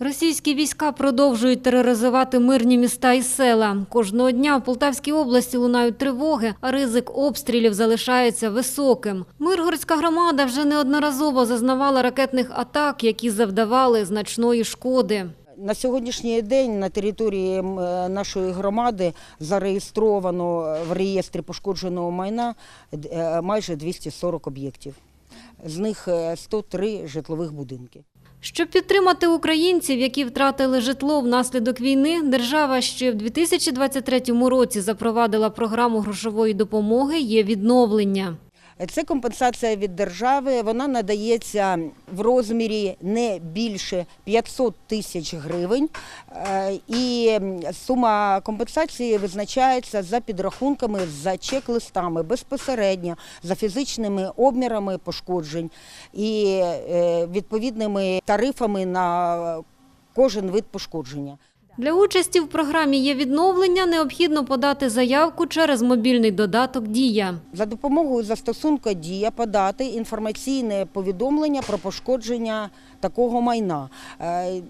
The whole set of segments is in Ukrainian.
Російські війська продовжують тероризувати мирні міста і села. Кожного дня в Полтавській області лунають тривоги, а ризик обстрілів залишається високим. Миргородська громада вже неодноразово зазнавала ракетних атак, які завдавали значної шкоди. На сьогоднішній день на території е, нашої громади зареєстровано в реєстрі пошкодженого майна е, майже 240 об'єктів. З них е, 103 житлових будинки. Щоб підтримати українців, які втратили житло внаслідок війни, держава ще в 2023 році запровадила програму грошової допомоги «Є відновлення». Це компенсація від держави. Вона надається в розмірі не більше 500 тисяч гривень. Е, І сума компенсації визначається за підрахунками, за чек-листами безпосередньо, за фізичними обмірами пошкоджень і е, відповідними тарифами на кожен вид пошкодження. Для участі в програмі «Є відновлення» необхідно подати заявку через мобільний додаток «Дія». За допомогою застосунку Дія подати інформаційне повідомлення про пошкодження такого майна. Е,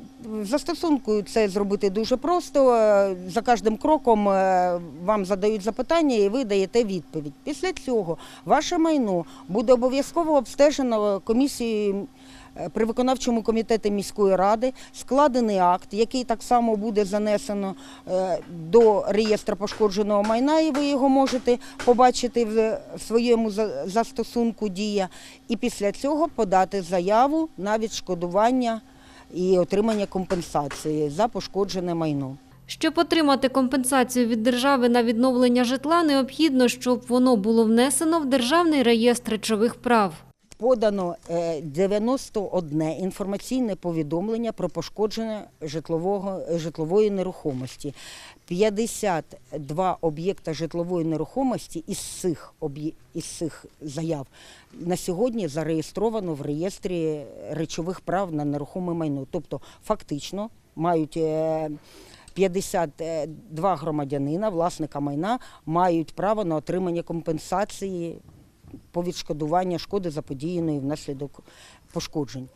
застосунку це зробити дуже просто. Е, За кожним кроком е, вам задають запитання і ви даєте відповідь. Після цього ваше майно буде обов'язково обстежено комісією. Е, При виконавчому комітеті міської ради складений акт, який так само буде занесено е, до реєстру пошкодженого майна, і ви його можете побачити в в своєму застосунку дія. І після цього подати заяву на відшкодування і отримання компенсації за пошкоджене майно. Щоб отримати компенсацію від держави на відновлення житла, необхідно, щоб воно було внесено в Державний реєстр речових прав. Подано е, 91 інформаційне повідомлення про пошкодження житлового, житлової нерухомості. 52 об'єкта житлової нерухомості із цих, із цих заяв на сьогодні зареєстровано в реєстрі речових прав на нерухоме майно. Тобто фактично мають е, 52 громадянина, власника майна, мають право на отримання компенсації по відшкодування шкоди заподіяної внаслідок пошкоджень.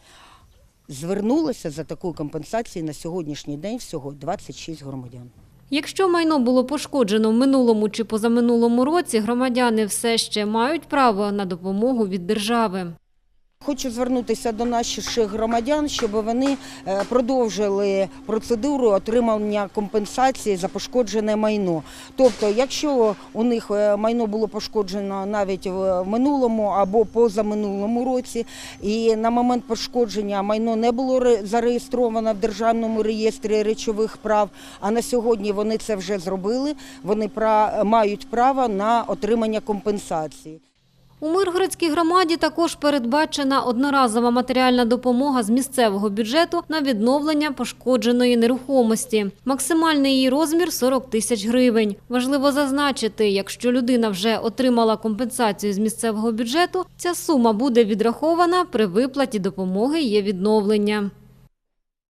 Звернулося за такою компенсацією на сьогоднішній день всього 26 громадян. Якщо майно було пошкоджено в минулому чи позаминулому році, громадяни все ще мають право на допомогу від держави. Хочу звернутися до наших громадян, щоб вони е, продовжили процедуру отримання компенсації за пошкоджене майно. Тобто, якщо у них е, майно було пошкоджено навіть в минулому або позаминулому році, і на момент пошкодження майно не було ре- зареєстровано в державному реєстрі речових прав, а на сьогодні вони це вже зробили, вони мають право на отримання компенсації. У Миргородській громаді також передбачена одноразова матеріальна допомога з місцевого бюджету на відновлення пошкодженої нерухомості. Максимальний її розмір – 40 тисяч гривень. Важливо зазначити, якщо людина вже отримала компенсацію з місцевого бюджету, ця сума буде відрахована при виплаті допомоги «Є відновлення».